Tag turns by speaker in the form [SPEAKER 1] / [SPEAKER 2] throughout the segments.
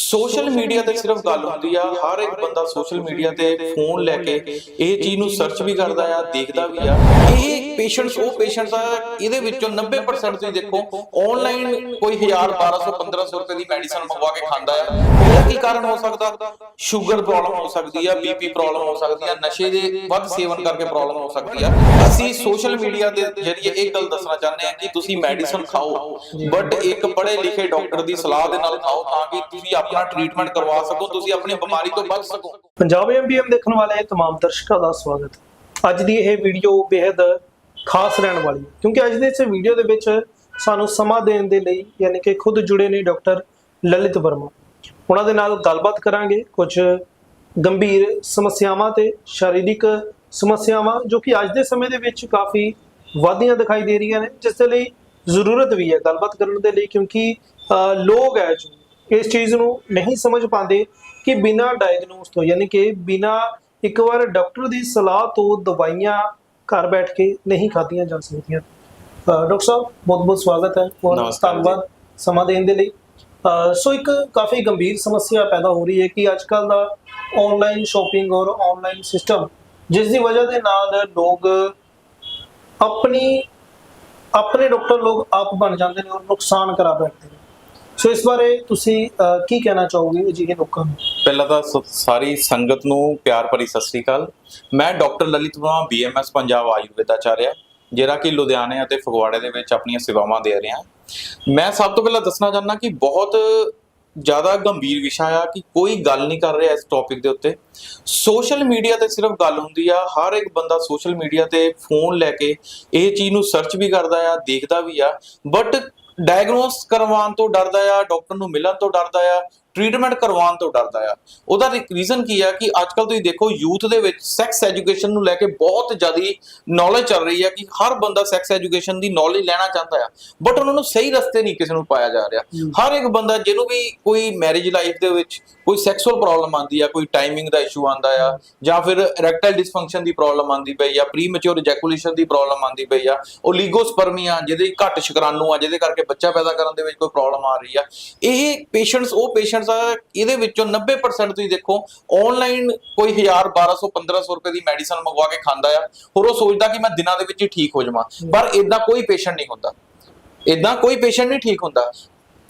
[SPEAKER 1] Social media ਤੇ ਸਿਰਫ ਗੱਲ ਹੁੰਦੀ ਆ ਹਰ ਇੱਕ ਬੰਦਾ ਸੋਸ਼ਲ ਮੀਡੀਆ ਤੇ ਫੋਨ ਲੈ ਕੇ ਇਹ ਚੀਜ਼ ਨੂੰ ਸਰਚ ਵੀ ਕਰਦਾ ਆ ਦੇਖਦਾ ਵੀ ਆ। ਇਹ ਪੇਸ਼ੈਂਟਸ ਉਹ ਪੇਸ਼ੈਂਟਸ ਆ ਇਹਦੇ ਵਿੱਚੋਂ 90% ਤੁਸੀਂ ਦੇਖੋ ਆਨਲਾਈਨ ਕੋਈ 1000 1200 1500 ਰੁਪਏ ਦੀ ਮੈਡੀਸਨ ਮੰਗਵਾ ਕੇ ਖਾਂਦਾ ਆ। ਉਹਦਾ ਕੀ ਕਾਰਨ ਹੋ ਸਕਦਾ? ਸ਼ੂਗਰ ਪ੍ਰੋਬਲਮ ਹੋ ਸਕਦੀ ਆ ਬੀਪੀ ਪ੍ਰੋਬਲਮ ਹੋ ਸਕਦੀ ਆ ਨਸ਼ੇ ਦੇ ਵੱਧ ਸੇਵਨ ਕਰਕੇ ਪ੍ਰੋਬਲਮ ਹੋ ਸਕਦੀ ਆ। ਅਸੀਂ ਸੋਸ਼ਲ ਮੀਡੀਆ ਦੇ ਜਰੀਏ ਇਹ ਗੱਲ ਦੱਸਣਾ ਚਾਹੁੰਦੇ ਆ ਕਿ ਤੁਸੀਂ ਮੈਡੀਸਨ ਖਾਓ ਬਟ ਇੱਕ ਪੜ੍ਹੇ ਲਿਖੇ ਡਾਕਟਰ ਦੀ ਸਲਾਹ ਦੇ ਨਾਲ ਖਾਓ ਤਾਂ ਕਿ ਤੁਸੀਂ ਆਪਣਾ ਟ੍ਰੀਟਮੈਂਟ ਕਰਵਾ ਸਕੋ ਤੁਸੀਂ ਆਪਣੀ ਬਿਮਾਰੀ ਤੋਂ ਬਚ ਸਕੋ।
[SPEAKER 2] ਪੰਜਾਬ ਐਮਬੀਐਮ ਦੇਖਣ ਵਾਲੇ ਤਮਾਮ ਦਰਸ਼ਕਾਂ ਦਾ ਸਵਾਗਤ। ਅੱਜ ਦੀ ਇਹ ਵੀਡੀਓ ਬੇहद ਖਾਸ ਰਹਿਣ ਵਾਲੀ ਹੈ ਕਿਉਂਕਿ ਅੱਜ ਦੇ ਇਸ ਵੀਡੀਓ ਦੇ ਵਿੱਚ ਸਾਨੂੰ ਸਮਾਂ ਦੇਣ ਦੇ ਲਈ ਯਾਨੀ ਕਿ ਖੁਦ ਜੁੜੇ ਨੇ ਡਾਕਟਰ ਲਲਿਤ ਵਰਮਾ। ਉਹਨਾਂ ਦੇ ਨਾਲ ਗੱਲਬਾਤ ਕਰਾਂਗੇ ਕੁਝ ਗੰਭੀਰ ਸਮੱਸਿਆਵਾਂ ਤੇ ਸਰੀਰਿਕ ਸਮੱਸਿਆਵਾਂ ਜੋ ਕਿ ਅੱਜ ਦੇ ਸਮੇਂ ਦੇ ਵਿੱਚ ਕਾਫੀ ਵਾਧੀਆਂ ਦਿਖਾਈ ਦੇ ਰਹੀਆਂ ਨੇ ਜਿਸ ਦੇ ਲਈ ਜ਼ਰੂਰਤ ਵੀ ਹੈ ਗੱਲਬਾਤ ਕਰਨ ਦੇ ਲਈ ਕਿਉਂਕਿ ਅਹ, ਲੋਕ ਹੈ ਜੋ ਇਸ ਚੀਜ਼ ਨੂੰ ਨਹੀਂ ਸਮਝ ਪਾਉਂਦੇ ਕਿ ਬਿਨਾਂ ਡਾਇਗਨੋਸ ਤੋਂ ਯਾਨੀ ਕਿ ਬਿਨਾਂ ਇੱਕ ਵਾਰ ਡਾਕਟਰ ਦੀ ਸਲਾਹ ਤੋਂ ਦਵਾਈਆਂ ਘਰ ਬੈਠ ਕੇ ਨਹੀਂ ਖਾਧੀਆਂ ਜਾ ਸਕਦੀਆਂ। ਡਾਕਟਰ ਸਾਹਿਬ ਬਹੁਤ ਬਹੁਤ ਸਵਾਗਤ ਹੈ ਔਰ। ਧੰਨਵਾਦ ਸਮਾਂ ਦੇਣ ਦੇ ਲਈ। ਸੋ ਇੱਕ ਕਾਫੀ ਗੰਭੀਰ ਸਮੱਸਿਆ ਪੈਦਾ ਹੋ ਰਹੀ ਹੈ ਕਿ ਅੱਜ ਕੱਲ ਦਾ ਆਨਲਾਈਨ ਸ਼ਾਪਿੰਗ ਔਰ ਆਨਲਾਈਨ ਸਿਸਟਮ ਜਿਸ ਦੀ ਵਜ੍ਹਾ ਦੇ ਨਾਲ ਲੋਕ ਆਪਣੀ ਆਪਣੇ ਡਾਕਟਰ ਲੋਕ ਆਪ ਬਣ ਜਾਂਦੇ ਨੇ ਔਰ ਨੁਕਸਾਨ ਕਰਾ ਬੈਠਦੇ ਨੇ। ਸੋ ਇਸ ਬਾਰੇ ਤੁਸੀਂ ਅਹ, ਕੀ ਕਹਿਣਾ ਚਾਹੋਗੇ ਅਜਿਹੇ ਲੋਕਾਂ ਨੂੰ?
[SPEAKER 1] ਪਹਿਲਾਂ ਤਾਂ ਸ- ਸਾਰੀ ਸੰਗਤ ਨੂੰ ਪਿਆਰ ਭਰੀ ਸਤਿ ਸ੍ਰੀ ਅਕਾਲ। ਮੈਂ ਡਾਕਟਰ ਲਲਿਤ ਵਰਮਾ ਬੀਐਮਐਸ ਪੰਜਾਬ ਆਯੁਰਵੇਦਾਚਾਰਿਆ ਜਿਹੜਾ ਕਿ ਲੁਧਿਆਣੇ ਅਤੇ ਫਗਵਾੜੇ ਦੇ ਵਿੱਚ ਆਪਣੀਆਂ ਸੇਵਾਵਾਂ ਦੇ ਰਿਹਾ। ਮੈਂ ਸਭ ਤੋਂ ਪਹਿਲਾਂ ਦੱਸਣਾ ਚਾਹੁੰਦਾ ਕਿ ਬਹੁਤ ਜ਼ਿਆਦਾ ਗੰਭੀਰ ਵਿਸ਼ਾ ਆ ਕਿ ਕੋਈ ਗੱਲ ਨਹੀਂ ਕਰ ਰਿਹਾ ਇਸ ਟੌਪਿਕ ਦੇ ਉੱਤੇ। ਸੋਸ਼ਲ ਮੀਡੀਆ ਤੇ ਸਿਰਫ ਗੱਲ ਹੁੰਦੀ ਆ ਹਰ ਇੱਕ ਬੰਦਾ ਸੋਸ਼ਲ ਮੀਡੀਆ ਤੇ ਫੋਨ ਲੈ ਕੇ ਇਹ ਚੀਜ਼ ਨੂੰ ਸਰਚ ਵੀ ਕਰਦਾ ਆ ਦੇਖਦਾ ਵੀ ਆ। ਬਟ ਡਾਇਗਨੋਸ ਕਰਵਾਉਣ ਤੋਂ ਡਰਦਾ ਆ ਡਾਕਟਰ ਨੂੰ ਮਿਲਣ ਤੋਂ ਡਰਦਾ ਆ ਟ੍ਰੀਟਮੈਂਟ ਕਰਵਾਉਣ ਤੋਂ ਡਰਦਾ ਆ। ਉਹਦਾ ਰੀਜ਼ਨ ਕੀ ਆ ਕਿ ਅੱਜਕੱਲ ਤੁਸੀਂ ਦੇਖੋ ਯੂਥ ਦੇ ਵਿੱਚ ਸੈਕਸ ਐਜੂਕੇਸ਼ਨ ਨੂੰ ਲੈ ਕੇ ਬਹੁਤ ਜ਼ਿਆਦੀ ਨੌਲੇਜ ਚੱਲ ਰਹੀ ਆ ਕਿ ਹਰ ਬੰਦਾ ਸੈਕਸ ਐਜੂਕੇਸ਼ਨ ਦੀ ਨੌਲੇਜ ਲੈਣਾ ਚਾਹੁੰਦਾ ਆ। ਬਟ ਉਹਨਾਂ ਨੂੰ ਸਹੀ ਰਸਤੇ ਨਹੀਂ ਕਿਸੇ ਨੂੰ ਪਾਇਆ ਜਾ ਰਿਹਾ। ਹਰ ਇੱਕ ਬੰਦਾ ਜਿਹਨੂੰ ਵੀ ਕੋਈ ਮੈਰਿਜ ਲਾਈਫ ਦੇ ਵਿੱਚ ਕੋਈ ਸੈਕਸੁਅਲ ਪ੍ਰੋਬਲਮ ਆਂਦੀ ਆ ਕੋਈ ਟਾਈਮਿੰਗ ਦਾ ਇਸ਼ੂ ਆਂਦਾ ਆ ਜਾਂ ਫਿਰ ਇਰੈਕਟਾਈਲ ਡਿਸਫੰਕਸ਼ਨ ਦੀ ਪ੍ਰੋਬਲਮ ਆਂਦੀ ਪਈ ਆ ਪ੍ਰੀਮੈਚੁਰ ਇਜੈਕੂਲੇਸ਼ਨ ਦੀ ਪ੍ਰੋਬਲਮ ਆਂਦੀ ਪਈ ਆ ਓਲੀਗੋਸਪਰਮੀਆ ਜਿਹਦੇ ਘੱਟ ਸ਼ੁਕਰਾਣੂ ਆ ਜਿਹਦੇ ਕਰਕੇ ਬੱਚਾ ਪੈਦਾ ਕਰਨ ਦੇ ਵਿੱਚ ਕੋਈ ਪ੍ਰੋਬਲਮ ਆ ਰਹੀ ਆ। ਇਹ ਪੇਸ਼ੈਂਟਸ ਉਹ ਪੇਸ਼ੈਂਟਸ ਆ ਇਹਦੇ ਵਿੱਚੋਂ 90% ਤੁਸੀਂ ਦੇਖੋ ਆਨਲਾਈਨ ਕੋਈ 1000 1200 1500 ਰੁਪਏ ਦੀ ਮੈਡੀਸਨ ਮੰਗਵਾ ਕੇ ਖਾਂਦਾ ਆ, ਹੋਰ ਉਹ ਸੋਚਦਾ ਕਿ ਮੈਂ ਦਿਨਾਂ ਦੇ ਵਿੱਚ ਹੀ ਠੀਕ ਹੋ ਜਾਵਾਂ। ਪਰ ਇਦਾਂ ਕੋਈ ਪੇਸ਼ੈਂਟ ਨਹੀਂ ਹੁੰਦਾ। ਇਦਾਂ ਕੋਈ ਪੇਸ਼ੈਂਟ ਨਹੀਂ ਠੀਕ ਹੁੰਦਾ।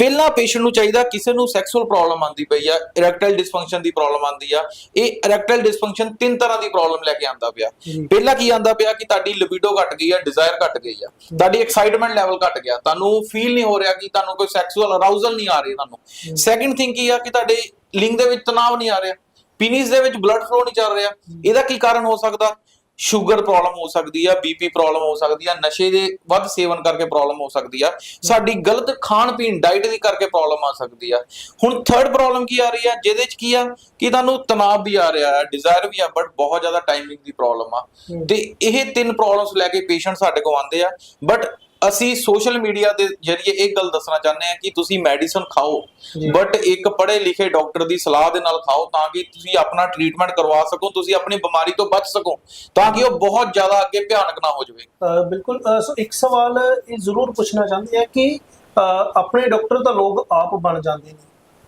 [SPEAKER 1] ਪਹਿਲਾ ਪੇਸ਼ੈਂਟ ਨੂੰ ਚਾਹੀਦਾ ਕਿਸੇ ਨੂੰ ਸੈਕਸੁਅਲ ਪ੍ਰੋਬਲਮ ਆਂਦੀ ਪਈ ਆ ਇਰੈਕਟਾਈਲ ਡਿਸਫੰਕਸ਼ਨ ਦੀ ਪ੍ਰੋਬਲਮ ਆਂਦੀ ਆ ਇਹ ਇਰੈਕਟਾਈਲ ਡਿਸਫੰਕਸ਼ਨ ਤਿੰਨ ਤਰ੍ਹਾਂ ਦੀ ਪ੍ਰੋਬਲਮ ਲੈ ਕੇ ਆਂਦਾ ਪਿਆ। ਪਹਿਲਾ ਕੀ ਆਂਦਾ ਪਿਆ ਕਿ ਤੁਹਾਡੀ ਲਿਬਿਡੋ ਘਟ ਗਈ ਆ ਡਿਜ਼ਾਇਰ ਘਟ ਗਈ ਆ ਤੁਹਾਡੀ ਐਕਸਾਈਟਮੈਂਟ ਲੈਵਲ ਘਟ ਗਿਆ ਤੁਹਾਨੂੰ ਫੀਲ ਨਹੀਂ ਹੋ ਰਿਹਾ ਕਿ ਤੁਹਾਨੂੰ ਕੋਈ ਸੈਕਸੁਅਲ ਅਰਾਊਜ਼ਲ ਨਹੀਂ ਆ ਰਹੀ ਤੁਹਾਨੂੰ। ਸੈਕਿੰਡ ਥਿੰਗ ਕੀ ਆ ਕਿ ਤੁਹਾਡੇ ਲਿੰਗ ਦੇ ਵਿੱਚ ਤਣਾਅ ਨਹੀਂ ਆ ਰਿਹਾ ਪੀਨਿਸ ਦੇ ਵਿੱਚ ਬਲੱਡ ਫਲੋ ਨਹੀਂ ਚੱਲ ਰਿਹਾ ਇਹਦਾ ਕੀ ਕਾਰਨ ਹੋ ਸਕਦਾ? ਸ਼ੂਗਰ ਪ੍ਰੋਬਲਮ ਹੋ ਸਕਦੀ ਆ ਬੀਪੀ ਪ੍ਰੋਬਲਮ ਹੋ ਸਕਦੀ ਆ ਨਸ਼ੇ ਦੇ ਵੱਧ ਸੇਵਨ ਕਰਕੇ ਪ੍ਰੋਬਲਮ ਹੋ ਸਕਦੀ ਆ ਸਾਡੀ ਗਲਤ ਖਾਣ ਪੀਣ ਡਾਈਟ ਦੀ ਕਰਕੇ ਪ੍ਰੋਬਲਮ ਆ ਸਕਦੀ ਆ। ਹੁਣ ਥਰਡ ਪ੍ਰੋਬਲਮ ਕੀ ਆ ਰਹੀ ਆ? ਜਿਹਦੇ ਚ ਕੀ ਆ? ਕਿ ਤੁਹਾਨੂੰ ਤਣਾਅ ਵੀ ਆ ਰਿਹਾ ਹੈ ਡਿਜ਼ਾਇਰ ਵੀ ਆ ਬਟ ਬਹੁਤ ਜ਼ਿਆਦਾ ਟਾਈਮਿੰਗ ਦੀ ਪ੍ਰੋਬਲਮ ਆ। ਤੇ ਇਹ ਤਿੰਨ ਪ੍ਰੋਬਲਮਸ ਲੈ ਕੇ ਪੇਸ਼ੈਂਟ ਸਾਡੇ ਕੋਲ ਆਉਂਦੇ ਆ ਬਟ ਅਸੀਂ ਸੋਸ਼ਲ ਮੀਡੀਆ ਦੇ ਜਰੀਏ ਇਹ ਗੱਲ ਦੱਸਣਾ ਚਾਹੁੰਦੇ ਆ ਕਿ ਤੁਸੀਂ ਮੈਡੀਸਨ ਖਾਓ। ਬਟ ਇੱਕ ਪੜ੍ਹੇ ਲਿਖੇ ਡਾਕਟਰ ਦੀ ਸਲਾਹ ਦੇ ਨਾਲ ਖਾਓ ਤਾਂ ਕਿ ਤੁਸੀਂ ਆਪਣਾ ਟ੍ਰੀਟਮੈਂਟ ਕਰਵਾ ਸਕੋ ਤੁਸੀਂ ਆਪਣੀ ਬਿਮਾਰੀ ਤੋਂ ਬਚ ਸਕੋ ਤਾਂ ਕਿ ਉਹ ਬਹੁਤ ਜ਼ਿਆਦਾ ਅੱਗੇ ਭਿਆਨਕ ਨਾ ਹੋ ਜਾਵੇ।
[SPEAKER 2] ਬਿਲਕੁਲ ਸੋ ਇੱਕ ਸਵਾਲ ਇਹ ਜ਼ਰੂਰ ਪੁੱਛਣਾ ਚਾਹੁੰਦੇ ਆ ਕਿ ਆਪਣੇ ਡਾਕਟਰ ਤਾਂ ਲੋਕ ਆਪ ਬਣ ਜਾਂਦੇ ਨੇ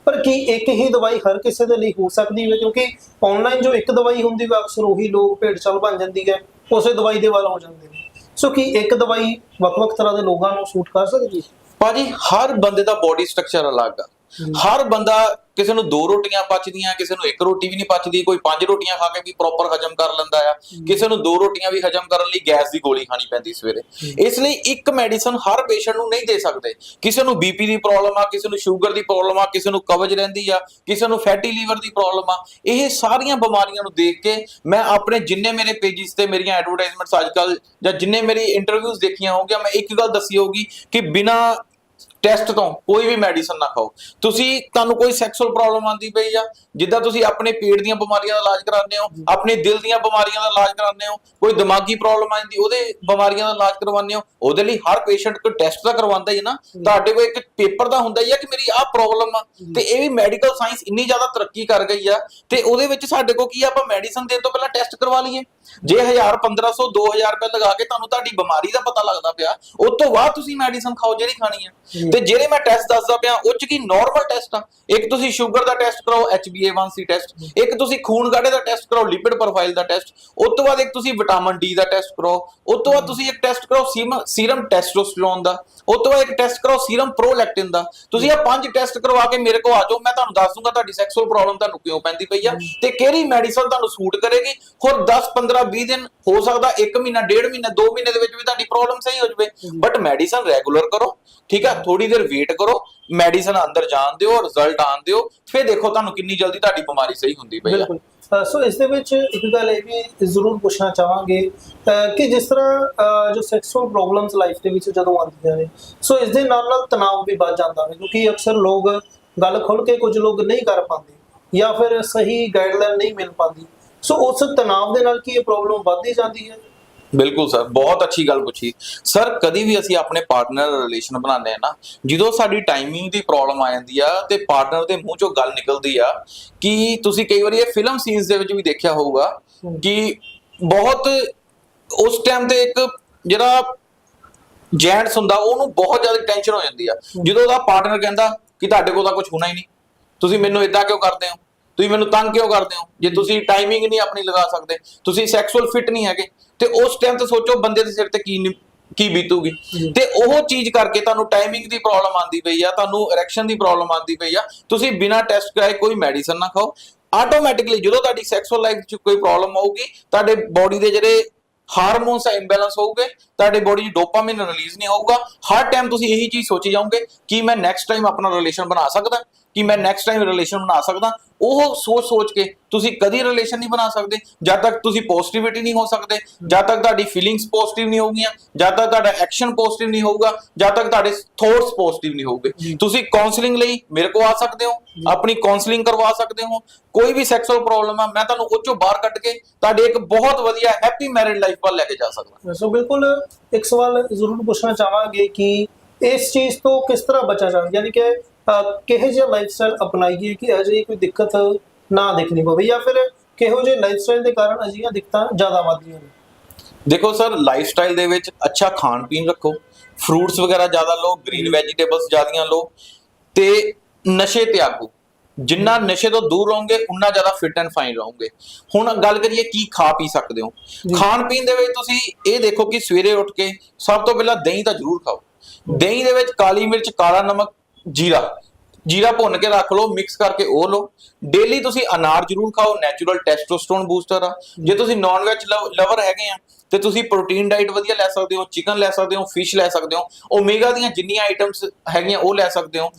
[SPEAKER 2] ਪਰ ਕੀ ਇੱਕ ਹੀ ਦਵਾਈ ਹਰ ਕਿਸੇ ਦੇ ਲਈ ਹੋ ਸਕਦੀ ਹੈ? ਕਿਉਂਕਿ ਆਨਲਾਈਨ ਜੋ ਇੱਕ ਦਵਾਈ ਹੁੰਦੀ ਹੈ ਅਕਸਰ ਉਹੀ ਲੋਕ ਭੇਡ ਚਾਲ ਬਣ ਜਾਂਦੀ ਹੈ ਉਸੇ ਦਵਾਈ ਦੇ ਵੱਲ ਹੋ ਜਾਂਦੇ ਨੇ। ਸੋ ਕੀ ਇੱਕ ਦਵਾਈ ਵੱਖ-ਵੱਖ ਤਰ੍ਹਾਂ ਦੇ ਲੋਕਾਂ ਨੂੰ ਸੂਟ ਕਰ ਸਕਦੀ ਹੈ?
[SPEAKER 1] ਭਾਜੀ, ਹਰ ਬੰਦੇ ਦਾ ਬੋਡੀ ਸਟਰਕਚਰ ਅਲੱਗ ਆ। ਹਰ ਬੰਦਾ ਕਿਸੇ ਨੂੰ ਦੋ ਰੋਟੀਆਂ ਪਚਦੀਆਂ ਕਿਸੇ ਨੂੰ ਇੱਕ ਰੋਟੀ ਵੀ ਨਹੀਂ ਪਚਦੀ ਕੋਈ ਪੰਜ ਰੋਟੀਆਂ ਖਾ ਕੇ ਵੀ ਪ੍ਰੋਪਰ ਹਜਮ ਕਰ ਲੈਂਦਾ ਆ। ਕਿਸੇ ਨੂੰ ਦੋ ਰੋਟੀਆਂ ਵੀ ਹਜਮ ਕਰਨ ਲਈ ਗੈਸ ਦੀ ਗੋਲੀ ਖਾਣੀ ਪੈਂਦੀ ਸਵੇਰੇ। ਇਸ ਲਈ ਇੱਕ ਮੈਡੀਸਨ ਹਰ ਪੇਸ਼ੈਂਟ ਨੂੰ ਨਹੀਂ ਦੇ ਸਕਦੇ। ਕਿਸੇ ਨੂੰ ਬੀਪੀ ਦੀ ਪ੍ਰੋਬਲਮ ਆ ਕਿਸੇ ਨੂੰ ਸ਼ੂਗਰ ਦੀ ਪ੍ਰੋਬਲਮ ਆ ਕਿਸੇ ਨੂੰ ਕਬਜ਼ ਰਹਿੰਦੀ ਆ ਕਿਸੇ ਨੂੰ ਫੈਟੀ ਲੀਵਰ ਦੀ ਪ੍ਰੋਬਲਮ ਆ ਇਹ ਸਾਰੀਆਂ ਬਿਮਾਰੀਆਂ ਨੂੰ ਦੇਖ ਕੇ ਮੈਂ ਆਪਣੇ ਜਿੰਨੇ ਮੇਰੇ ਪੇਜਸ ਤੇ ਮੇਰੀਆਂ ਐਡਵਰਟਾਈਜ਼ਮੈਂਟਸ ਅੱਜਕੱਲ ਜਾਂ ਜਿੰਨੇ ਮੇਰੀ ਇੰਟਰਵਿਊਜ਼ ਦੇਖੀਆਂ ਹੋਗੀਆਂ ਮੈਂ ਇੱਕ ਗੱਲ ਦੱਸੀ ਹੋਗੀ ਕਿ ਬਿਨਾ ਟੈਸਟ ਤੋਂ ਕੋਈ ਵੀ ਮੈਡੀਸਨ ਨਾ ਖਾਓ। ਤੁਸੀਂ ਤੁਹਾਨੂੰ ਕੋਈ ਸੈਕਸੁਅਲ ਪ੍ਰੋਬਲਮ ਆਂਦੀ ਪਈ ਆ ਜਿੱਦਾਂ ਤੁਸੀਂ ਆਪਣੇ ਪੇਟ ਦੀਆਂ ਬਿਮਾਰੀਆਂ ਦਾ ਇਲਾਜ ਕਰਾਉਂਦੇ ਹੋ ਆਪਣੇ ਦਿਲ ਦੀਆਂ ਬਿਮਾਰੀਆਂ ਦਾ ਇਲਾਜ ਕਰਾਉਂਦੇ ਹੋ ਕੋਈ ਦਿਮਾਗੀ ਪ੍ਰੋਬਲਮ ਆਂਦੀ ਉਹਦੇ ਬਿਮਾਰੀਆਂ ਦਾ ਇਲਾਜ ਕਰਵਾਉਂਦੇ ਹੋ ਉਹਦੇ ਲਈ ਹਰ ਪੇਸ਼ੈਂਟ ਕੋਈ ਟੈਸਟ ਤਾਂ ਕਰਵਾਉਂਦਾ ਹੀ ਹੈ ਨਾ। ਤੁਹਾਡੇ ਕੋਲ ਇੱਕ ਪੇਪਰ ਦਾ ਹੁੰਦਾ ਹੀ ਆ ਕਿ ਮੇਰੀ ਆਹ ਪ੍ਰੋਬਲਮ ਆ। ਤੇ ਇਹ ਵੀ ਮੈਡੀਕਲ ਸਾਇੰਸ ਇੰਨੀ ਜ਼ਿਆਦਾ ਤਰੱਕੀ ਕਰ ਗਈ ਆ ਤੇ ਉਹਦੇ ਵਿੱਚ ਸਾਡੇ ਕੋਲ ਕੀ ਆ ਆਪਾਂ ਮੈਡੀਸਨ ਦੇਣ ਤੋਂ ਪਹਿਲਾਂ ਟੈਸਟ ਕਰਵਾ ਲਈਏ। ਜੇ 1000 1500 2000 ਰੁਪਏ ਲਗਾ ਕੇ ਤੁਹਾਨੂੰ ਤੁਹਾਡੀ ਬਿਮਾਰੀ ਦਾ ਪਤਾ ਲੱਗਦਾ ਪਿਆ ਉਸ ਤੋਂ ਬਾਅਦ ਤੁਸੀਂ ਮੈਡੀਸਨ ਖਾਓ ਜਿਹੜੀ ਖਾਣੀ ਆ। ਤੇ ਜਿਹੜੇ ਮੈਂ ਟੈਸਟ ਦੱਸਦਾ ਪਿਆ ਉਹ ਚ ਕੀ ਨਾਰਮਲ ਟੈਸਟ ਆ? ਇੱਕ ਤੁਸੀਂ ਸ਼ੂਗਰ ਦਾ ਟੈਸਟ ਕਰਾਓ HbA1c ਟੈਸਟ ਇੱਕ ਤੁਸੀਂ ਖੂਨ ਗਾੜੇ ਦਾ ਟੈਸਟ ਕਰਾਓ ਲਿਪਿਡ ਪ੍ਰੋਫਾਈਲ ਦਾ ਟੈਸਟ ਉਸ ਤੋਂ ਬਾਅਦ ਇੱਕ ਤੁਸੀਂ ਵਿਟਾਮਿਨ ਡੀ ਦਾ ਟੈਸਟ ਕਰਾਓ। ਉਸ ਤੋਂ ਬਾਅਦ ਤੁਸੀਂ ਇੱਕ ਟੈਸਟ ਕਰਾਓ ਸੀਰਮ ਸੀਰਮ ਟੈਸਟੋਸਟੇਰੋਨ ਦਾ। ਉਸ ਤੋਂ ਬਾਅਦ ਇੱਕ ਟੈਸਟ ਕਰਾਓ ਸੀਰਮ ਪ੍ਰੋਲੈਕਟਿਨ ਦਾ। ਤੁਸੀਂ ਇਹ ਪੰਜ ਟੈਸਟ ਕਰਵਾ ਕੇ ਮੇਰੇ ਕੋਲ ਆ ਜਾਓ ਮੈਂ ਤੁਹਾਨੂੰ ਦੱਸ ਦੂੰਗਾ ਤੁਹਾਡੀ ਸੈਕਸੁਅਲ ਪ੍ਰੋਬਲਮ ਤੁਹਾਨੂੰ ਕਿਉਂ ਪੈਂਦੀ ਪਈ ਆ ਤੇ ਕਿਹੜੀ ਮੈਡੀਸਨ ਤੁਹਾਨੂੰ ਸੂਟ ਕਰੇਗੀ? ਹੋਰ 10 15 20 ਦਿਨ ਹੋ ਸਕਦਾ 1 ਮਹੀਨਾ ਡੇਢ ਮਹੀਨਾ 2 ਮਹੀਨੇ ਦੇ ਵਿੱਚ ਵੀ ਤੁਹਾਡੀ ਪ੍ਰੋਬਲਮ ਸਹੀ ਹੋ ਜਾਵੇ। ਬਟ ਮੈਡੀਸਨ ਰੈਗੂਲਰ ਕਰੋ ਠੀਕ ਆ? ਥੋੜੀ ਦੇਰ ਵੇਟ ਕਰੋ ਮੈਡੀਸਨ ਅੰਦਰ ਜਾਣ ਦਿਓ ਰਿਜ਼ਲਟ ਆਣ ਦਿਓ, ਫਿਰ ਦੇਖੋ ਤੁਹਾਨੂੰ ਕਿੰਨੀ ਜਲਦੀ ਤੁਹਾਡੀ ਬਿਮਾਰੀ ਸਹੀ ਹੁੰਦੀ ਪਈ ਆ।
[SPEAKER 2] ਸੋ ਇਸ ਦੇ ਵਿੱਚ ਇੱਕ ਗੱਲ ਇਹ ਵੀ ਜ਼ਰੂਰ ਪੁੱਛਣਾ ਚਾਹਾਂਗੇ ਕਿ ਜਿਸ ਤਰ੍ਹਾਂ ਜੋ ਸੈਕਸੁਅਲ ਪ੍ਰੋਬਲਮਸ ਲਾਈਫ ਦੇ ਵਿੱਚ ਜਦੋਂ ਆਉਂਦੀਆਂ ਨੇ ਸੋ ਇਸ ਦੇ ਨਾਲ ਨਾਲ ਤਣਾਅ ਵੀ ਵੱਧ ਜਾਂਦਾ ਹੈ ਕਿਉਂਕਿ ਅਕਸਰ ਲੋਕ ਗੱਲ ਖੁੱਲ ਕੇ ਕੁਝ ਲੋਕ ਨਹੀਂ ਕਰ ਪਾਉਂਦੇ, ਜਾਂ ਫਿਰ ਸਹੀ ਗਾਈਡਲਾਈਨ ਨਹੀਂ ਮਿਲ ਪਾਉਂਦੀ। ਸੋ ਉਸ ਤਣਾਅ ਦੇ ਨਾਲ ਕੀ ਇਹ ਪ੍ਰੋਬਲਮ ਵੱਧਦੀ ਜਾਂਦੀ ਹੈ?
[SPEAKER 1] ਬਿਲਕੁਲ ਸਰ ਬਹੁਤ ਅੱਛੀ ਗੱਲ ਪੁੱਛੀ। ਸਰ ਕਦੀ ਵੀ ਅਸੀਂ ਆਪਣੇ ਪਾਰਟਨਰ ਰਿਲੇਸ਼ਨ ਬਣਾਉਂਦੇ ਆ ਨਾ ਜਦੋਂ ਸਾਡੀ ਟਾਈਮਿੰਗ ਦੀ ਪ੍ਰੋਬਲਮ ਆ ਜਾਂਦੀ ਆ ਤੇ ਪਾਰਟਨਰ ਦੇ ਮੂੰਹ ਚੋਂ ਗੱਲ ਨਿਕਲਦੀ ਆ ਕਿ ਤੁਸੀਂ ਕਈ ਵਾਰੀ ਇਹ ਫਿਲਮ ਸੀਨਸ ਦੇ ਵਿੱਚ ਵੀ ਦੇਖਿਆ ਹੋਊਗਾ ਕਿ ਬਹੁਤ ਉਸ ਟਾਈਮ ਤੇ ਇੱਕ ਜਿਹੜਾ ਜੈਂਟਸ ਹੁੰਦਾ ਉਹਨੂੰ ਬਹੁਤ ਜ਼ਿਆਦਾ ਟੈਨਸ਼ਨ ਹੋ ਜਾਂਦੀ ਆ। ਜਦੋਂ ਉਹਦਾ ਪਾਰਟਨਰ ਕਹਿੰਦਾ ਕਿ ਤੁਹਾਡੇ ਕੋਲ ਤਾਂ ਕੁਝ ਹੋਣਾ ਹੀ ਨਹੀਂ ਤੁਸੀਂ ਮੈਨੂੰ ਇਦਾਂ ਕਿਉਂ ਕਰਦੇ ਹੋ? ਤੁਸੀਂ ਮੈਨੂੰ ਤੰਗ ਕਿਉਂ ਕਰਦੇ ਹੋ? ਜੇ ਤੁਸੀਂ ਟਾਈਮਿੰਗ ਨਹੀਂ ਆਪਣੀ ਲਗਾ ਸਕਦੇ ਤੁਸੀਂ ਸੈਕਸੁਅਲ ਫਿਟ ਨਹੀਂ ਹੈਗੇ ਤੇ ਉਸ ਟਾਈਮ ਤੇ ਸੋਚੋ ਬੰਦੇ ਦੇ ਸਿਰ ਤੇ ਕੀ ਕੀ ਬੀਤੂਗੀ। ਤੇ ਉਹ ਚੀਜ਼ ਕਰਕੇ ਤੁਹਾਨੂੰ ਟਾਈਮਿੰਗ ਦੀ ਪ੍ਰੋਬਲਮ ਆਂਦੀ ਪਈ ਆ ਤੁਹਾਨੂੰ ਇਰੈਕਸ਼ਨ ਦੀ ਪ੍ਰੋਬਲਮ ਆਂਦੀ ਪਈ ਆ। ਤੁਸੀਂ ਬਿਨਾਂ ਟੈਸਟ ਕਰਾਏ ਕੋਈ ਮੈਡੀਸਨ ਨਾ ਖਾਓ। ਆਟੋਮੈਟਿਕਲੀ ਜਦੋਂ ਤੁਹਾਡੀ ਸੈਕਸੁਅਲ ਲਾਈਫ 'ਚ ਕੋਈ ਪ੍ਰੋਬਲਮ ਆਊਗੀ ਤੁਹਾਡੇ ਬਾਡੀ ਦੇ ਜਿਹੜੇ ਹਾਰਮੋਨਸ ਦਾ ਇੰਬੈਲੈਂਸ ਹੋਊਗੇ ਤੁਹਾਡੇ ਬੋਡੀ 'ਚ ਡੋਪਾਮਾਈਨ ਰਿਲੀਜ਼ ਨਹੀਂ ਹੋਊਗਾ। ਹਰ ਟਾਈਮ ਤੁਸੀਂ ਇਹੀ ਚੀਜ਼ ਸੋਚੀ ਜਾਓਗੇ ਕਿ ਮੈਂ ਨੈਕਸਟ ਟਾਈਮ ਆਪਣਾ ਰਿਲੇਸ਼ਨ ਬਣਾ ਸਕਦਾ। ਕਿ ਮੈਂ ਨੈਕਸਟ ਟਾਈਮ ਰਿਲੇਸ਼ਨ ਬਣਾ ਸਕਦਾ। ਉਹ ਸੋਚ ਸੋਚ ਕੇ ਤੁਸੀਂ ਕਦੀ ਰਿਲੇਸ਼ਨ ਨਹੀਂ ਬਣਾ ਸਕਦੇ। ਜਦ ਤੱਕ ਤੁਸੀਂ ਪੋਜ਼ਿਟਿਵਿਟੀ ਨਹੀਂ ਹੋ ਸਕਦੇ ਜਦ ਤੱਕ ਤੁਹਾਡੀ ਫੀਲਿੰਗਸ ਪੋਜ਼ਿਟਿਵ ਨਹੀਂ ਹੋਊਗੀਆਂ ਜਦ ਤੱਕ ਤੁਹਾਡਾ ਐਕਸ਼ਨ ਪੋਜ਼ਿਟਿਵ ਨਹੀਂ ਹੋਊਗਾ ਜਦ ਤੱਕ ਤੁਹਾਡੇ ਥੋਟਸ ਪੋਜ਼ਿਟਿਵ ਨਹੀਂ ਹੋਊਗੇ। ਤੁਸੀਂ ਕਾਉਂਸਲਿੰਗ ਲਈ ਮੇਰੇ ਕੋਲ ਆ ਸਕਦੇ ਹੋ ਆਪਣੀ ਕਾਉਂਸਲਿੰਗ ਕਰਵਾ ਸਕਦੇ ਹੋ। ਕੋਈ ਵੀ ਸੈਕਸੁਅਲ ਪ੍ਰੋਬਲਮ ਆ ਮੈਂ ਤੁਹਾਨੂੰ ਉਹ ਚੋਂ ਬਾਹਰ ਕੱਢ ਕੇ ਤੁਹਾਡੇ ਇੱਕ ਬਹੁਤ ਵਧੀਆ ਹੈਪੀ ਮੈਰਿਡ ਲਾਈਫ ਵੱਲ ਲੈ ਕੇ ਜਾ ਸਕਦਾ।
[SPEAKER 2] ਸੋ ਬਿਲਕੁਲ ਇੱਕ ਸਵਾਲ ਜ਼ਰੂਰ ਪੁੱਛਣਾ ਚਾਹਾਂਗੇ ਕਿ ਇਸ ਚੀਜ਼ ਤੋਂ ਕਿਸ ਤਰ੍ਹਾਂ ਬਚਾ ਜਾਵੇ? ਯਾਨੀ ਕਿ ਕਿਹੋ ਜਿਹਾ ਲਾਈਫਸਟਾਈਲ ਅਪਣਾਈਏ ਕਿ ਅਜਿਹੀ ਕੋਈ ਦਿੱਕਤ ਨਾ ਦੇਖਣੀ ਪਵੇ ਜਾਂ ਫਿਰ ਕਿਹੋ ਜਿਹੇ ਲਾਈਫਸਟਾਈਲ ਦੇ ਕਾਰਨ ਅਜਿਹੀਆਂ ਦਿੱਕਤਾਂ ਜ਼ਿਆਦਾ ਵੱਧਦੀਆਂ ਨੇ?
[SPEAKER 1] ਦੇਖੋ ਸਰ ਲਾਈਫਸਟਾਈਲ ਦੇ ਵਿੱਚ ਅੱਛਾ ਖਾਣ ਪੀਣ ਰੱਖੋ ਫਰੂਟਸ ਵਗੈਰਾ ਜ਼ਿਆਦਾ ਲਓ ਗ੍ਰੀਨ ਵੈਜੀਟੇਬਲਸ ਜ਼ਿਆਦੀਆਂ ਲਓ ਤੇ ਨਸ਼ੇ ਤਿਆਗੋ ਜਿੰਨਾ ਨਸ਼ੇ ਤੋਂ ਦੂਰ ਰਹੋਗੇ ਉਨਾ ਜ਼ਿਆਦਾ ਫਿਟ ਐਂਡ ਫਾਈਨ ਰਹੋਗੇ। ਹੁਣ ਗੱਲ ਕਰੀਏ ਕੀ ਖਾ ਪੀ ਸਕਦੇ ਹੋ। ਖਾਣ ਪੀਣ ਦੇ ਵਿੱਚ ਤੁਸੀਂ ਇਹ ਦੇਖੋ ਕਿ ਸਵੇਰੇ ਉੱਠ ਕੇ ਸਭ ਤੋਂ ਪਹਿਲਾਂ ਦਹੀਂ ਤਾਂ ਜ਼ਰੂਰ ਖਾਓ। ਦਹੀਂ ਦੇ ਵਿੱਚ ਕਾਲੀ ਮਿਰਚ ਕਾਲਾ ਨਮਕ ਜੀਰਾ। ਜੀਰਾ ਭੁੰਨ ਕੇ ਰੱਖ ਲਓ ਮਿਕਸ ਕਰਕੇ ਉਹ ਲਓ। ਡੇਲੀ ਤੁਸੀਂ ਅਨਾਰ ਜ਼ਰੂਰ ਖਾਓ ਨੈਚੁਰਲ ਟੈਸਟੋਸਟੇਰੋਨ ਬੂਸਟਰ ਆ। ਜੇ ਤੁਸੀਂ ਨਾਨ ਵੈਜ ਲਵਰ ਹੈਗੇ ਆ ਤੇ ਤੁਸੀਂ ਪ੍ਰੋਟੀਨ ਡਾਈਟ ਵਧੀਆ ਲੈ ਸਕਦੇ ਹੋ ਚਿਕਨ ਲੈ ਸਕਦੇ ਹੋ ਫਿਸ਼ ਲੈ ਸਕਦੇ ਹੋ। ਓਮੇਗਾ ਦੀਆਂ ਜਿੰਨੀਆਂ ਆਈਟਮਸ ਹੈਗੀਆਂ ਉਹ ਲੈ ਸਕਦੇ ਹੋ।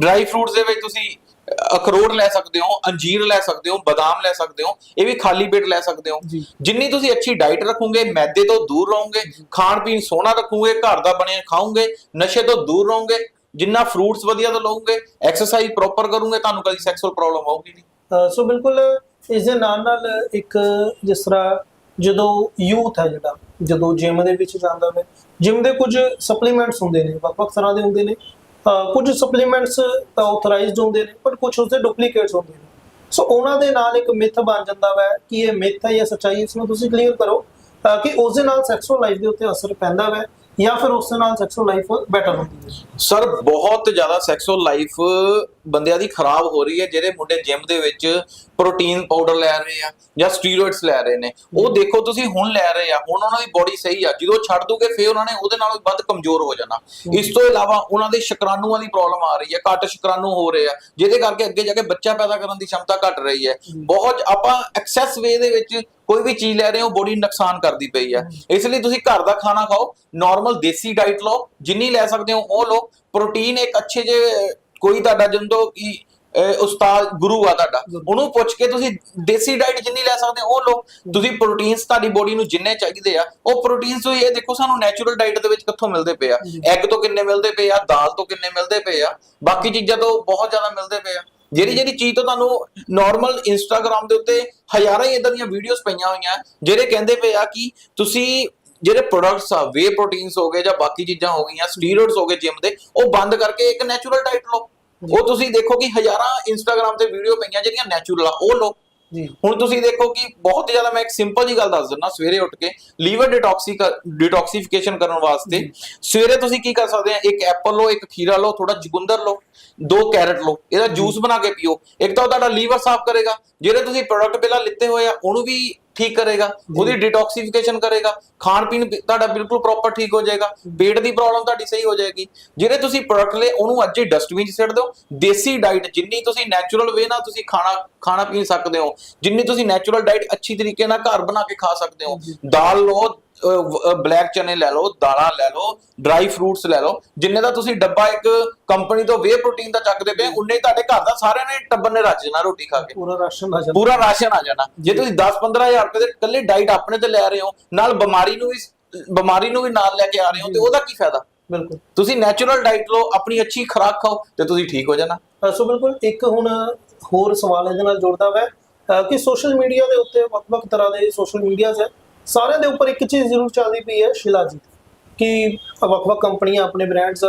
[SPEAKER 1] ਡਰਾਈ ਫਰੂਟਸ ਦੇ ਵਿੱਚ ਤੁਸੀਂ ਅਖਰੋਟ ਲੈ ਸਕਦੇ ਹੋ ਅੰਜੀਰ ਲੈ ਸਕਦੇ ਹੋ ਬਦਾਮ ਲੈ ਸਕਦੇ ਹੋ ਇਹ ਵੀ ਖਾਲੀ ਪੇਟ ਲੈ ਸਕਦੇ ਹੋ। ਜਿੰਨੀ ਤੁਸੀਂ ਅੱਛੀ ਡਾਈਟ ਰੱਖੋਗੇ ਮੈਦੇ ਤੋਂ ਦੂਰ ਰਹੋਗੇ ਖਾਣ ਪੀਣ ਸੋਹਣਾ ਰੱਖੋਗੇ ਘਰ ਦਾ ਬਣਿਆ ਖਾਓਗੇ ਨਸ਼ੇ ਤੋਂ ਦੂਰ ਰਹੋਗੇ ਜਿੰਨਾ ਫਰੂਟਸ ਵਧੀਆ ਤੋਂ ਲਓਗੇ ਐਕਸਰਸਾਈਜ਼ ਪ੍ਰੋਪਰ ਕਰੋਗੇ ਤੁਹਾਨੂੰ ਕਦੀ ਸੈਕਸੁਅਲ ਪ੍ਰੋਬਲਮ ਆਊਗੀ ਨਹੀਂ।
[SPEAKER 2] ਸੋ ਬਿਲਕੁਲ ਇਸ ਦੇ ਨਾਲ ਨਾਲ ਇੱਕ ਜਿਸ ਤਰ੍ਹਾਂ ਜਦੋਂ ਯੂਥ ਹੈ ਜਿਹੜਾ ਜਦੋਂ ਜਿਮ ਦੇ ਵਿੱਚ ਜਾਂਦਾ ਹੈ ਜਿਮ ਦੇ ਕੁਝ ਸਪਲੀਮੈਂਟਸ ਹੁੰਦੇ ਨੇ ਵੱਖ-ਵੱਖ ਤਰ੍ਹਾਂ ਦੇ ਹੁੰਦੇ ਨੇ। ਕੁਝ ਸਪਲੀਮੈਂਟਸ ਤਾਂ ਆਥੋਰਾਈਜ਼ਡ ਹੁੰਦੇ ਨੇ ਪਰ ਕੁਝ ਉਸਦੇ ਡੁਪਲੀਕੇਟਸ ਹੁੰਦੇ ਨੇ। ਸੋ ਉਹਨਾਂ ਦੇ ਨਾਲ ਇੱਕ ਮਿੱਥ ਬਣ ਜਾਂਦਾ ਹੈ ਕਿ ਇਹ ਮਿੱਥ ਹੈ ਜਾਂ ਸੱਚਾਈ ਇਸ ਨੂੰ ਤੁਸੀਂ ਕਲੀਅਰ ਕਰੋ ਅਹ, ਕਿ ਉਸ ਦੇ ਨਾਲ ਸੈਕਸੁਅਲ ਲਾਈਫ ਦੇ ਉੱਤੇ ਅਸਰ ਪੈਂਦਾ ਹੈ ਜਾਂ ਫਿਰ ਉਸ ਦੇ ਨਾਲ ਸੈਕਸੁਅਲ ਲਾਈਫ ਬੈਟਰ ਹੁੰਦੀ ਹੈ?
[SPEAKER 1] ਸਰ ਬਹੁਤ ਜ਼ਿਆਦਾ ਸੈਕਸੁਅਲ ਲਾਈਫ ਬੰਦਿਆਂ ਦੀ ਖਰਾਬ ਹੋ ਰਹੀ ਹੈ ਜਿਹੜੇ ਮੁੰਡੇ ਜਿਮ ਦੇ ਵਿੱਚ ਪ੍ਰੋਟੀਨ ਪਾਊਡਰ ਲੈ ਰਹੇ ਆ ਜਾਂ ਸਟੀਰੋਇਡਸ ਲੈ ਰਹੇ ਨੇ ਉਹ ਦੇਖੋ ਤੁਸੀਂ ਹੁਣ ਲੈ ਰਹੇ ਆ ਹੁਣ ਉਹਨਾਂ ਦੀ ਬੋਡੀ ਸਹੀ ਆ ਜਦੋਂ ਛੱਡ ਦੋਗੇ ਫੇਰ ਉਹਨਾਂ ਨੇ ਉਹਦੇ ਨਾਲੋਂ ਵੱਧ ਕਮਜ਼ੋਰ ਹੋ ਜਾਣਾ। ਇਸ ਤੋਂ ਇਲਾਵਾ ਉਹਨਾਂ ਦੇ ਸ਼ੁਕਰਾਣੂਆਂ ਦੀ ਪ੍ਰੋਬਲਮ ਆ ਰਹੀ ਹੈ ਘੱਟ ਸ਼ੁਕਰਾਣੂ ਹੋ ਰਹੇ ਆ ਜਿਹਦੇ ਕਰਕੇ ਅੱਗੇ ਜਾ ਕੇ ਬੱਚਾ ਪੈਦਾ ਕਰਨ ਦੀ ਸ਼ਮਤਾ ਘਟ ਰਹੀ ਹੈ। ਬਹੁਤ ਆਪਾਂ ਐਕਸੈਸ ਵੇ ਦੇ ਵਿੱਚ ਕੋਈ ਵੀ ਚੀਜ਼ ਲੈ ਰਹੇ ਹੋ ਬੋਡੀ ਨੁਕਸਾਨ ਕਰਦੀ ਪਈ ਆ ਇਸ ਲਈ ਤੁਸੀਂ ਘਰ ਦਾ ਖਾਣਾ ਖਾਓ ਨਾਰਮਲ ਦੇਸੀ ਡਾਈਟ ਲਓ ਜਿੰਨੀ ਲੈ ਸਕਦੇ ਹੋ ਉਹ ਲਓ ਪ੍ਰੋਟੀਨ ਇੱਕ ਅੱਛੇ ਜੇ ਕੋਈ ਤੁਹਾਡਾ ਜਿੰਦੋ ਕੀ ਉਸਤਾਦ ਗੁਰੂ ਆ ਤੁਹਾਡਾ ਉਹਨੂੰ ਪੁੱਛ ਕੇ ਤੁਸੀਂ ਦੇਸੀ ਡਾਈਟ ਜਿੰਨੀ ਲੈ ਸਕਦੇ ਹੋ ਉਹ ਲਓ। ਤੁਸੀਂ ਪ੍ਰੋਟੀਨਸ ਤੁਹਾਡੀ ਬੋਡੀ ਨੂੰ ਜਿੰਨੇ ਚਾਹੀਦੇ ਆ ਉਹ ਪ੍ਰੋਟੀਨਸ ਤੁਸੀਂ ਇਹ ਦੇਖੋ ਸਾਨੂੰ ਨੈਚੁਰਲ ਡਾਈਟ ਦੇ ਵਿੱਚ ਕਿੱਥੋਂ ਮਿਲਦੇ ਪਏ ਆ? ਐਗ ਤੋਂ ਕਿੰਨੇ ਮਿਲਦੇ ਪਏ ਆ? ਦਾਲ ਤੋਂ ਕਿੰਨੇ ਮਿਲਦੇ ਪਏ ਆ? ਬਾਕੀ ਚੀਜ਼ਾਂ ਤੋਂ ਬਹੁਤ ਜ਼ਿਆਦਾ ਮਿਲਦੇ ਪਏ ਆ। ਜਿਹੜੀ ਜਿਹੜੀ ਚੀਜ਼ ਤੋਂ ਤੁਹਾਨੂੰ ਨਾਰਮਲ ਇੰਸਟਾਗ੍ਰam ਦੇ ਉੱਤੇ ਹਜ਼ਾਰਾਂ ਹੀ ਇਦਾਂ ਦੀਆਂ ਵੀਡੀਓਜ਼ ਪਈਆਂ ਹੋਈਆਂ ਜਿਹੜੇ ਕਹਿੰਦੇ ਪਏ ਆ ਕਿ ਤੁਸੀਂ ਜਿਹੜੇ ਪ੍ਰੋਡਕਟਸ ਆ ਵੇ ਪ੍ਰੋਟੀਨਸ ਹੋ ਗਏ ਜਾਂ ਬਾਕੀ ਚੀਜ਼ਾਂ ਹੋ ਗਈਆਂ ਸਟੀਰੋਇਡਸ ਹੋ ਗਏ ਜਿਮ ਦੇ ਉਹ ਬੰਦ ਕਰਕੇ ਇੱਕ ਨੈਚੁਰਲ ਡਾਈਟ ਲਓ। ਉਹ ਤੁਸੀਂ ਦੇਖੋ ਕਿ ਹਜ਼ਾਰਾਂ ਇੰਸਟਾਗ੍ਰam ਤੇ ਵੀਡੀਓ ਪਈਆਂ ਜਿਹੜੀਆਂ ਨੈਚੁਰਲ ਆ ਉਹ ਲਓ। ਹੁਣ ਤੁਸੀਂ ਦੇਖੋ ਕਿ ਬਹੁਤ ਜ਼ਿਆਦਾ ਮੈਂ ਇੱਕ ਸਿੰਪਲ ਜੀ ਗੱਲ ਦੱਸ ਦਿੰਦਾ ਸਵੇਰੇ ਉੱਠ ਕੇ ਲੀਵਰ ਡਿਟੌਕਸੀ ਡਿਟੌਕਸੀਫਿਕੇਸ਼ਨ ਕਰਨ ਵਾਸਤੇ ਸਵੇਰੇ ਤੁਸੀਂ ਕੀ ਕਰ ਸਕਦੇ ਆ ਇੱਕ ਐਪਲ ਲਓ ਇੱਕ ਖੀਰਾ ਲਓ ਥੋੜਾ ਚੁਕੰਦਰ ਲਓ ਦੋ ਕੈਰਟ ਲਓ ਇਹਦਾ ਜੂਸ ਬਣਾ ਕੇ ਪੀਓ। ਇੱਕ ਤਾਂ ਤੁਹਾਡਾ ਲੀਵਰ ਸਾਫ਼ ਕਰੇਗਾ। ਜਿਹੜੇ ਤੁਸੀਂ ਪ੍ਰੋਡਕਟ ਪਹਿਲਾਂ ਲਿੱਤੇ ਹੋਏ ਆ ਉਹਨੂੰ ਵੀ ਠੀਕ ਕਰੇਗਾ ਉਹਦੀ ਡਿਟੌਕਸੀਫਿਕੇਸ਼ਨ ਕਰੇਗਾ ਖਾਣ ਪੀਣ ਤੁਹਾਡਾ ਬਿਲਕੁਲ ਪ੍ਰੋਪਰ ਠੀਕ ਹੋ ਜਾਏਗਾ ਪੇਟ ਦੀ ਪ੍ਰੋਬਲਮ ਤੁਹਾਡੀ ਸਹੀ ਹੋ ਜਾਏਗੀ। ਜਿਹੜੇ ਤੁਸੀਂ ਪ੍ਰੋਡਕਟ ਲਏ ਉਹਨੂੰ ਅੱਜ ਹੀ ਡਸਟਬਿਨ 'ਚ ਸਿੱਟ ਦਿਓ ਦੇਸੀ ਡਾਈਟ ਜਿੰਨੀ ਤੁਸੀਂ ਨੈਚੁਰਲ ਵੇ ਨਾਲ ਤੁਸੀਂ ਖਾਣਾ ਖਾਣਾ ਪੀ ਸਕਦੇ ਹੋ ਜਿੰਨੀ ਤੁਸੀਂ ਨੈਚੁਰਲ ਡਾਈਟ ਅੱਛੀ ਤਰੀਕੇ ਨਾਲ ਘਰ ਬਣਾ ਕੇ ਖਾ ਸਕਦੇ ਹੋ ਦਾਲ ਲਓ ਬਲੈਕ ਚਨੇ ਲੈ ਲਓ ਦਾਲਾਂ ਲੈ ਲਓ ਡਰਾਈ ਫਰੂਟਸ ਲੈ ਲਓ ਜਿੰਨੇ ਦਾ ਤੁਸੀਂ ਡੱਬਾ ਇੱਕ ਕੰਪਨੀ ਤੋਂ ਵੇ ਪ੍ਰੋਟੀਨ ਦਾ ਚੱਕਦੇ ਪਏ ਉਨੇ ਹੀ ਤੁਹਾਡੇ ਘਰ ਦਾ ਸਾਰਿਆਂ ਨੇ ਟੱਬਰ ਨੇ ਰੱਜ ਜਾਣਾ ਰੋਟੀ ਖਾ ਕੇ।
[SPEAKER 2] ਪੂਰਾ ਰਾਸ਼ਨ ਆ ਜਾਂਦਾ
[SPEAKER 1] ਪੂਰਾ ਰਾਸ਼ਨ ਆ ਜਾਣਾ। ਜੇ ਤੁਸੀਂ 10-15000 ਰੁਪਏ ਦੇ ਇਕੱਲੇ ਡਾਈਟ ਆਪਣੇ ਤੇ ਲੈ ਰਹੇ ਹੋ ਨਾਲ ਬਿਮਾਰੀ ਨੂੰ ਵੀ ਬਿਮਾਰੀ ਨੂੰ ਵੀ ਨਾਲ ਲੈ ਕੇ ਆ ਰਹੇ ਹੋ ਤੇ ਉਹਦਾ ਕੀ ਫਾਇਦਾ?
[SPEAKER 2] ਬਿਲਕੁਲ।
[SPEAKER 1] ਤੁਸੀਂ ਨੈਚੁਰਲ ਡਾਈਟ ਲਓ ਆਪਣੀ ਅੱਛੀ ਖੁਰਾਕ ਖਾਓ ਤੇ ਤੁਸੀਂ ਠੀਕ ਹੋ ਜਾਣਾ।
[SPEAKER 2] ਸੋ ਬਿਲਕੁਲ ਇੱਕ ਹੁਣ ਹੋਰ ਸਵਾਲ ਇਹਦੇ ਨਾਲ ਜੁੜਦਾ ਵੈ ਅ, ਕਿ ਸੋਸ਼ਲ ਮੀਡੀਆ ਦੇ ਉੱਤੇ ਵੱਖ-ਵੱਖ ਤਰ੍ਹਾਂ ਦੇ ਸੋਸ਼ਲ ਮੀਡੀਆਜ਼ ਹੈ। ਸਾਰਿਆਂ ਦੇ ਉੱਪਰ ਇੱਕ ਚੀਜ਼ ਜ਼ਰੂਰ ਚੱਲਦੀ ਪਈ ਹੈ ਸ਼ਿਲਾਜੀਤ ਕਿ ਵੱਖ-ਵੱਖ ਕੰਪਨੀਆਂ ਆਪਣੇ ਬ੍ਰਾਂਡਸ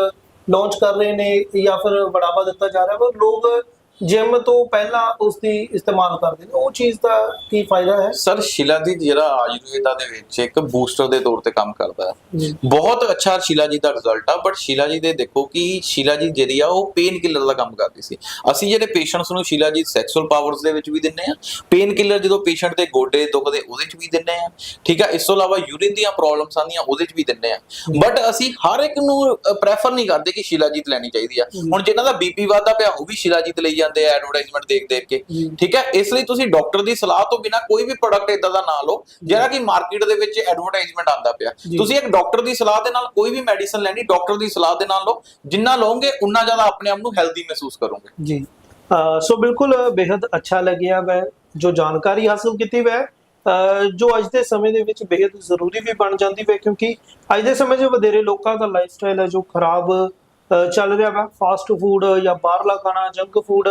[SPEAKER 2] ਲਾਂਚ ਕਰ ਰਹੇ ਨੇ ਜਾਂ ਫਿਰ ਬੜਾਵਾ ਦਿੱਤਾ ਜਾ ਰਿਹਾ ਪਰ ਲੋਕ ਜਿਮ ਤੋਂ ਪਹਿਲਾਂ ਉਸ ਦੀ ਇਸਤੇਮਾਲ ਕਰਦੇ ਨੇ। ਉਹ ਚੀਜ਼ ਦਾ ਕੀ ਫਾਇਦਾ ਹੈ?
[SPEAKER 1] ਸਰ ਸ਼ਿਲਾਜੀਤ ਜਿਹੜਾ ਆਯੁਰਵੇਦਾ ਦੇ ਵਿੱਚ ਇੱਕ ਬੂਸਟਰ ਦੇ ਤੌਰ ਤੇ ਕੰਮ ਕਰਦਾ ਹੈ। ਬਹੁਤ ਅੱਛਾ ਸ਼ਿਲਾਜੀਤ ਦਾ ਰਿਜ਼ਲਟ ਆ ਬਟ ਸ਼ਿਲਾਜੀਤ ਦੇ ਦੇਖੋ ਕਿ ਸ਼ਿਲਾਜੀਤ ਜਿਹੜੀ ਆ ਉਹ ਪੇਨ ਕਿਲਰ ਦਾ ਕੰਮ ਕਰਦੀ ਸੀ। ਅਸੀਂ ਜਿਹੜੇ ਪੇਸ਼ੈਂਟਸ ਨੂੰ ਸ਼ਿਲਾਜੀਤ ਸੈਕਸੁਅਲ ਪਾਵਰਸ ਦੇ ਵਿੱਚ ਵੀ ਦਿੰਨੇ ਆ ਪੇਨ ਕਿਲਰ ਜਦੋਂ ਪੇਸ਼ੈਂਟ ਦੇ ਗੋਡੇ ਦੁਖਦੇ ਉਹਦੇ ਚ ਵੀ ਦਿੰਨੇ ਆ ਠੀਕ ਆ? ਇਸ ਤੋਂ ਇਲਾਵਾ ਯੂਰਿਨ ਦੀਆਂ ਪ੍ਰੋਬਲਮਸ ਆਉਂਦੀਆਂ ਉਹਦੇ ਚ ਵੀ ਦਿੰਨੇ ਆ। ਬਟ ਅਸੀਂ ਹਰ ਇੱਕ ਨੂੰ ਪ੍ਰੈਫਰ ਨਹੀਂ ਕਰਦੇ ਕਿ ਸ਼ਿਲਾਜੀਤ ਲੈਣੀ ਚਾਹੀਦੀ ਆ। ਹੁਣ ਜਿਨ੍ਹਾਂ ਦਾ ਬੀਪੀ ਵੱਧਦਾ ਪਿਆ ਉਹ ਵੀ ਸ਼ਿਲਾਜੀਤ ਲਈ ਜਾਂਦੇ ਆ ਐਡਵਰਟਾਈਜ਼ਮੈਂਟ ਦੇਖ ਦੇਖ ਕੇ। ਠੀਕ ਹੈ? ਇਸ ਲਈ ਤੁਸੀਂ ਡਾਕਟਰ ਦੀ ਸਲਾਹ ਤੋਂ ਬਿਨਾ ਕੋਈ ਵੀ ਪ੍ਰੋਡਕਟ ਇਦਾਂ ਦਾ ਨਾ ਲਓ ਜਿਹੜਾ ਕਿ ਮਾਰਕੀਟ ਦੇ ਵਿੱਚ ਐਡਵਰਟਾਈਜ਼ਮੈਂਟ ਆਂਦਾ ਪਿਆ। ਤੁਸੀਂ ਇੱਕ ਡਾਕਟਰ ਦੀ ਸਲਾਹ ਦੇ ਨਾਲ ਕੋਈ ਵੀ ਮੈਡੀਸਨ ਲੈਣੀ ਡਾਕਟਰ ਦੀ ਸਲਾਹ ਦੇ ਨਾਲ ਲਓ। ਜਿੰਨਾ ਲਓਗੇ ਉਨਾ ਜ਼ਿਆਦਾ ਆਪਣੇ ਆਪ ਨੂੰ ਹੈਲਦੀ ਮਹਿਸੂਸ ਕਰੋਗੇ।
[SPEAKER 2] ਜੀ। ਸੋ ਬਿਲਕੁਲ ਬੇहद ਅੱਛਾ ਲੱਗਿਆ ਵੈ ਜੋ ਜਾਣਕਾਰੀ ਹਾਸਲ ਕੀਤੀ ਵੈ। ਜੋ ਅੱਜ ਦੇ ਸਮੇਂ ਦੇ ਵਿੱਚ ਬੇहद ਜ਼ਰੂਰੀ ਵੀ ਬਣ ਜਾਂਦੀ ਹੈ ਕਿਉਂਕਿ ਅੱਜ ਦੇ ਸਮੇਂ 'ਚ ਵਧੇਰੇ ਲੋਕਾਂ ਦਾ ਲਾਈਫਸਟਾਈਲ ਹੈ ਜੋ ਖਰਾਬ ਚੱਲ ਰਿਹਾ ਵਾ ਫਾਸਟ ਫੂਡ ਜਾਂ ਬਾਹਰਲਾ ਖਾਣਾ ਜੰਕ ਫੂਡ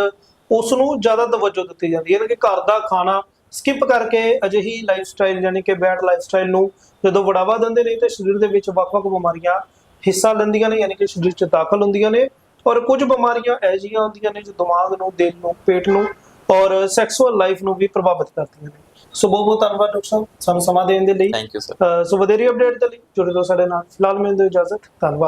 [SPEAKER 2] ਉਸ ਨੂੰ ਜ਼ਿਆਦਾ ਤਵੱਜੋ ਦਿੱਤੀ ਜਾਂਦੀ ਹੈ ਯਾਨੀ ਕਿ ਘਰ ਦਾ ਖਾਣਾ ਸਕਿਪ ਕਰਕੇ ਅਜਿਹੀ ਲਾਈਫ ਸਟਾਈਲ ਯਾਨੀ ਕਿ ਬੈਡ ਲਾਈਫ ਸਟਾਈਲ ਨੂੰ ਜਦੋਂ ਬੜਾਵਾ ਦਿੰਦੇ ਨੇ ਤੇ ਸਰੀਰ ਦੇ ਵਿੱਚ ਵੱਖ-ਵੱਖ ਬਿਮਾਰੀਆਂ ਹਿੱਸਾ ਲੈਂਦੀਆਂ ਨੇ ਯਾਨੀ ਕਿ ਸਰੀਰ 'ਚ ਦਾਖਲ ਹੁੰਦੀਆਂ ਨੇ ਔਰ ਕੁਝ ਬਿਮਾਰੀਆਂ ਅਜਿਹੀਆਂ ਹੁੰਦੀਆਂ ਨੇ ਜੋ ਦਿਮਾਗ ਨੂੰ ਦਿਲ ਨੂੰ ਪੇਟ ਨੂੰ ਔਰ ਸੈਕਸੁਅਲ ਲਾਈਫ ਨੂੰ ਵੀ ਪ੍ਰਭਾਵਿਤ ਕਰਦੀਆਂ ਨੇ। ਸੋ ਬਹੁਤ ਬਹੁਤ ਧੰਨਵਾਦ ਡਾਕਟਰ ਸਾਹਿਬ। ਸਾਨੂੰ ਸਮਾਂ ਦੇਣ ਦੇ ਲਈ।
[SPEAKER 1] ਥੈਂਕ ਯੂ ਸਰ
[SPEAKER 2] ਸੋ ਵਧੇਰੀ ਅਪਡੇਟ ਦੇ ਲਈ ਜੁੜੇ ਰਹੋ ਸਾਡੇ ਨਾਲ। ਫਿਲਹਾਲ ਮੈਨੂੰ ਦਿਓ ਇਜਾਜ਼ਤ ਧੰਨਵਾਦ।